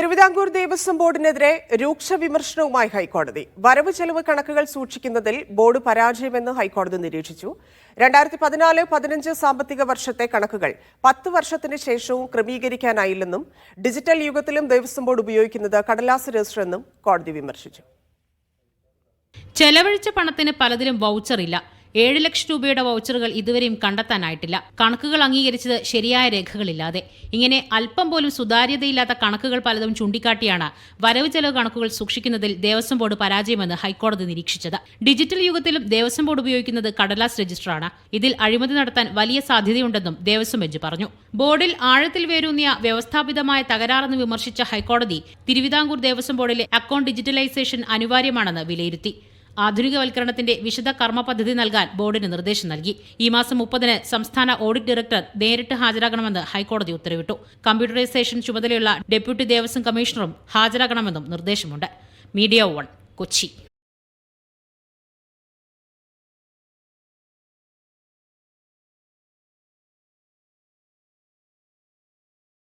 തിരുവിതാംകൂർ ദേവസ്വം ബോർഡിനെതിരെ രൂക്ഷ വിമർശനവുമായി ഹൈക്കോടതി. വരവ് ചെലവ് കണക്കുകൾ സൂക്ഷിക്കുന്നതിൽ ബോർഡ് പരാജയമെന്ന് ഹൈക്കോടതി നിരീക്ഷിച്ചു. രണ്ടായിരത്തി പതിനാല് പതിനഞ്ച് സാമ്പത്തിക വർഷത്തെ കണക്കുകൾ പത്ത് വർഷത്തിന് ശേഷവും ക്രമീകരിക്കാനായില്ലെന്നും ഡിജിറ്റൽ യുഗത്തിലും ദേവസ്വം ബോർഡ് ഉപയോഗിക്കുന്നത് കടലാസ് രജിസ്റ്റർ എന്നും കോടതി വിമർശിച്ചു. ചെലവഴിച്ച പണത്തിന് പലതിലും വൗച്ചറില്ല ഏഴ് ലക്ഷം രൂപയുടെ വൗച്ചറുകൾ ഇതുവരെയും കണ്ടെത്താനായിട്ടില്ല. കണക്കുകൾ അംഗീകരിച്ചത് ശരിയായ രേഖകളില്ലാതെ. ഇങ്ങനെ അല്പം പോലും സുതാര്യതയില്ലാത്ത കണക്കുകൾ പലതും ചൂണ്ടിക്കാട്ടിയാണ് വരവ് ചെലവ് കണക്കുകൾ സൂക്ഷിക്കുന്നതിൽ ദേവസ്വം ബോർഡ് പരാജയമെന്ന് ഹൈക്കോടതി നിരീക്ഷിച്ചത്. ഡിജിറ്റൽ യുഗത്തിലും ദേവസ്വം ബോർഡ് ഉപയോഗിക്കുന്നത് കടലാസ് രജിസ്റ്ററാണ്. ഇതിൽ അഴിമതി നടത്താൻ വലിയ സാധ്യതയുണ്ടെന്നും ദേവസ്വം ബെഞ്ച് പറഞ്ഞു. ബോർഡിൽ ആഴത്തിൽ വേരൂന്നിയ വ്യവസ്ഥാപിതമായ തകരാറെന്ന് വിമർശിച്ച ഹൈക്കോടതി തിരുവിതാംകൂർ ദേവസ്വം ബോർഡിലെ അക്കൌണ്ട് ഡിജിറ്റലൈസേഷൻ അനിവാര്യമാണെന്ന് വിലയിരുത്തി. ആധുനികവൽക്കരണത്തിന്റെ വിശദ കർമ്മ പദ്ധതി നൽകാൻ ബോർഡിന് നിർദ്ദേശം നൽകി. ഈ മാസം മുപ്പതിന് സംസ്ഥാന ഓഡിറ്റ് ഡയറക്ടർ നേരിട്ട് ഹാജരാകണമെന്ന് ഹൈക്കോടതി ഉത്തരവിട്ടു. കമ്പ്യൂട്ടറൈസേഷൻ ചുമതലയുള്ള ഡെപ്യൂട്ടി ദേവസ്വം കമ്മീഷണറും ഹാജരാകണമെന്നും നിർദ്ദേശമുണ്ട്. Media one Kochi.